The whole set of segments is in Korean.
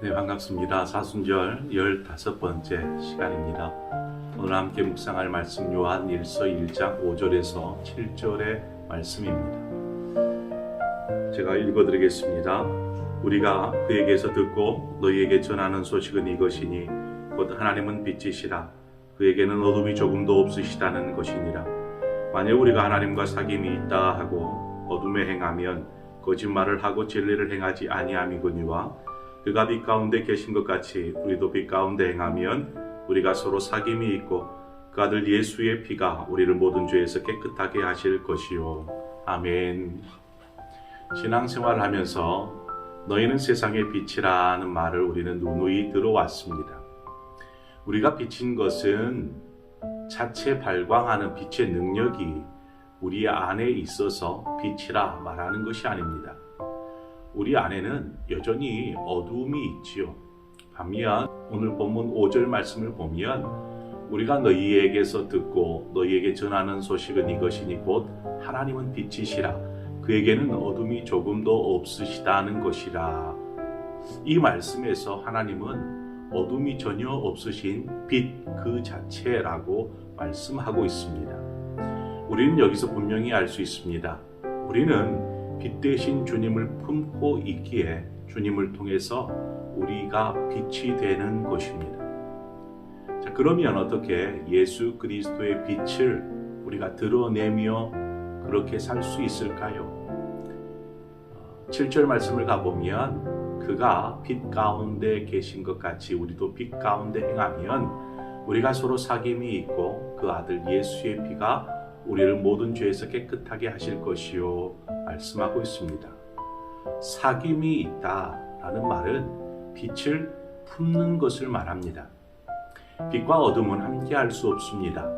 네, 반갑습니다. 사순절 15번째 시간입니다. 오늘 함께 묵상할 말씀 요한 1서 1장 5절에서 7절의 말씀입니다. 제가 읽어드리겠습니다. 우리가 그에게서 듣고 너희에게 전하는 소식은 이것이니 곧 하나님은 빛이시라 그에게는 어둠이 조금도 없으시다는 것이니라 만일 우리가 하나님과 사귐이 있다 하고 어둠에 행하면 거짓말을 하고 진리를 행하지 아니함이거니와 그가 빛 가운데 계신 것 같이 우리도 빛 가운데 행하면 우리가 서로 사귐이 있고 그 아들 예수의 피가 우리를 모든 죄에서 깨끗하게 하실 것이요 아멘 신앙생활을 하면서 너희는 세상의 빛이라는 말을 우리는 누누이 들어왔습니다. 우리가 비친 것은 자체 발광하는 빛의 능력이 우리 안에 있어서 빛이라 말하는 것이 아닙니다. 우리 안에는 여전히 어두움이 있지요. 반면 오늘 본문 5절 말씀을 보면 우리가 너희에게서 듣고 너희에게 전하는 소식은 이것이니 곧 하나님은 빛이시라 그에게는 어둠이 조금도 없으시다는 것이라 이 말씀에서 하나님은 어둠이 전혀 없으신 빛 그 자체라고 말씀하고 있습니다. 우리는 여기서 분명히 알 수 있습니다. 우리는 빛 대신 주님을 품고 있기에 주님을 통해서 우리가 빛이 되는 것입니다. 자, 그러면 어떻게 예수 그리스도의 빛을 우리가 드러내며 그렇게 살 수 있을까요? 7절 말씀을 가보면 그가 빛 가운데 계신 것 같이 우리도 빛 가운데 행하면 우리가 서로 사귐이 있고 그 아들 예수의 피가 우리를 모든 죄에서 깨끗하게 하실 것이요 말씀하고 있습니다. 사귐이 있다 라는 말은 빛을 품는 것을 말합니다. 빛과 어둠은 함께할 수 없습니다.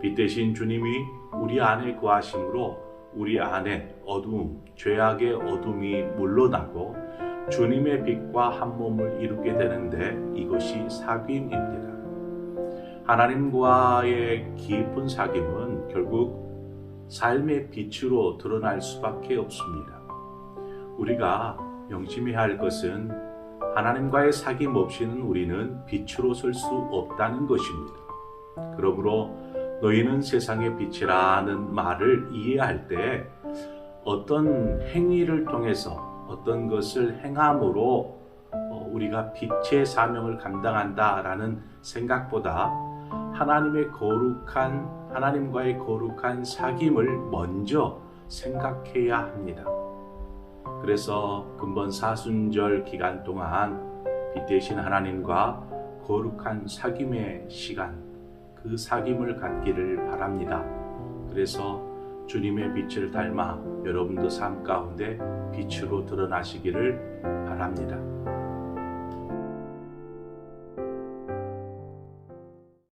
빛 대신 주님이 우리 안에 거하심으로 우리 안에 어두움, 죄악의 어둠이 물러나고 주님의 빛과 한 몸을 이루게 되는데 이것이 사귐입니다. 하나님과의 깊은 사귐은 결국 삶의 빛으로 드러날 수밖에 없습니다. 우리가 명심해야 할 것은 하나님과의 사귐 없이는 우리는 빛으로 설 수 없다는 것입니다. 그러므로 너희는 세상의 빛이라는 말을 이해할 때 어떤 행위를 통해서 어떤 것을 행함으로 어, 우리가 빛의 사명을 감당한다라는 생각보다 하나님의 거룩한 하나님과의 거룩한 사귐을 먼저 생각해야 합니다. 그래서 근본 사순절 기간 동안 빛 대신 하나님과 거룩한 사귐의 시간 그 사귐을 갖기를 바랍니다. 그래서 주님의 빛을 닮아 여러분도 삶 가운데 빛으로 드러나시기를 바랍니다.